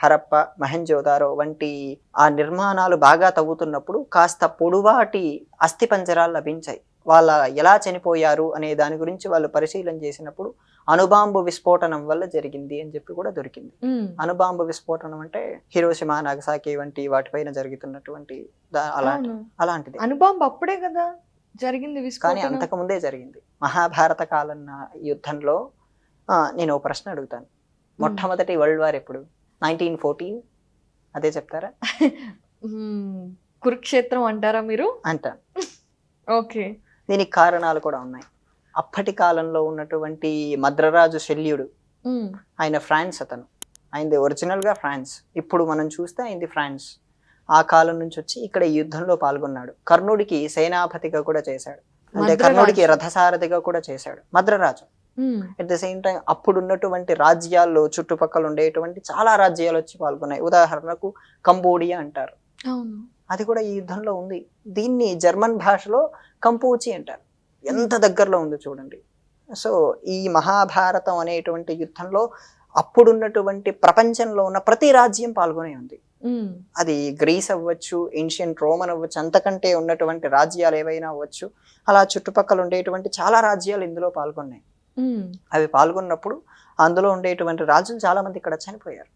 హరప్ప మహంజోదారో వంటి ఆ నిర్మాణాలు బాగా తవ్వుతున్నప్పుడు కాస్త పొడువాటి అస్థిపంజరాలు లభించాయి. వాళ్ళ ఎలా చనిపోయారు అనే దాని గురించి వాళ్ళు పరిశీలన చేసినప్పుడు అణుబాంబు విస్ఫోటనం వల్ల జరిగింది అని చెప్పి కూడా దొరికింది. ఉమ్, అణుబాంబు విస్ఫోటనం అంటే హిరోషిమా నాగసాకి వంటి వాటిపైన జరుగుతున్నటువంటి అలాంటి. అలాంటిది. అణుబాంబు అప్పుడే కదా జరిగింది కానీ అంతకు ముందే జరిగింది. మహాభారత కాలం యుద్ధంలో ఆ, నేను ఒక ప్రశ్న అడుగుతాను. మొట్టమొదటి వరల్డ్ వార్ ఎప్పుడు? Nineteen fourteen. అదే చెప్తారా? కురుక్షేత్రం అంటారా మీరు? అంటాను. ఓకే. దీనికి కారణాలు కూడా ఉన్నాయి. అప్పటి కాలంలో ఉన్నటువంటి మద్రరాజు శల్యుడు ఆయన ఫ్రాన్స్ అతను. ఆయనది ఒరిజినల్గా ఫ్రాన్స్. ఇప్పుడు మనం చూస్తే ఆయనది ఫ్రాన్స్. ఆ కాలం నుంచి వచ్చి ఇక్కడ ఈ యుద్ధంలో పాల్గొన్నాడు. కర్ణుడికి సేనాపతిగా కూడా చేశాడు. అంటే. కర్ణుడికి రథసారథిగా కూడా చేశాడు. మద్రరాజు. అట్ ద సేమ్ టైం అప్పుడు ఉన్నటువంటి రాజ్యాల్లో చుట్టుపక్కల ఉండేటువంటి చాలా రాజ్యాలు వచ్చి పాల్గొన్నాయి. ఉదాహరణకు కంబోడియా అంటారు. అది కూడా ఈ యుద్ధంలో ఉంది. దీన్ని జర్మన్ భాషలో కంపూచి అంటారు. ఎంత దగ్గరలో ఉందో చూడండి. సో ఈ మహాభారతం అనేటువంటి యుద్ధంలో అప్పుడున్నటువంటి ప్రపంచంలో ఉన్న ప్రతి రాజ్యం పాల్గొనే ఉంది. ఉమ్, అది గ్రీస్ అవ్వచ్చు ఏన్షియంట్ రోమన్ అవ్వచ్చు అంతకంటే ఉన్నటువంటి రాజ్యాలు ఏవైనా అవ్వచ్చు అలా చుట్టుపక్కల ఉండేటువంటి చాలా రాజ్యాలు ఇందులో పాల్గొన్నాయి. అవి పాల్గొన్నప్పుడు అందులో ఉండేటువంటి రాజులు చాలా మంది ఇక్కడ చనిపోయారు.